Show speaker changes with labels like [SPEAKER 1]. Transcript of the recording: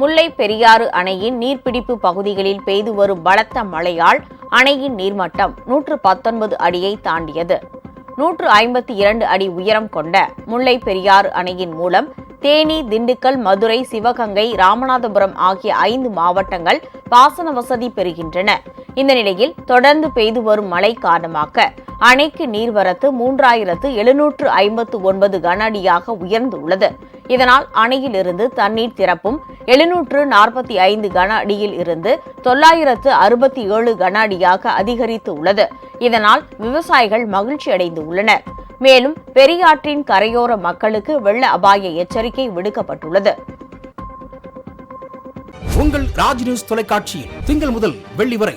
[SPEAKER 1] முல்லை பெரியாறு அணையின் நீர்பிடிப்பு பகுதிகளில் பெய்து வரும் பலத்த மழையால் அணையின் நீர்மட்டம் நூற்று பத்தொன்பது அடியை தாண்டியது. நூற்று ஐம்பத்தி இரண்டு அடி உயரம் கொண்ட முல்லை பெரியாறு அணையின் மூலம் தேனி திண்டுக்கல் மதுரை சிவகங்கை ராமநாதபுரம் ஆகிய ஐந்து மாவட்டங்கள் பாசன வசதி பெறுகின்றன. இந்த நிலையில் தொடர்ந்து பெய்து வரும் மழை காரணமாக அணைக்கு நீர்வரத்து மூன்றாயிரத்து எழுநூற்று ஐம்பத்து ஒன்பது கன அடியாக உயர்ந்துள்ளது. இதனால் அணையிலிருந்து தண்ணீர் திறப்பும் எழுநூற்று நாற்பத்தி ஐந்து கன அடியில் இருந்து தொள்ளாயிரத்து அறுபத்தி ஏழு கன அடியாக அதிகரித்து உள்ளது இதனால் விவசாயிகள் மகிழ்ச்சி அடைந்து உள்ளனர் மேலும் பெரியாற்றின் கரையோர மக்களுக்கு வெள்ள அபாய எச்சரிக்கை விடுக்கப்பட்டுள்ளது.
[SPEAKER 2] உங்கள் ராஜ் நியூஸ் தொலைக்காட்சியில் திங்கள் முதல் வெள்ளி வரை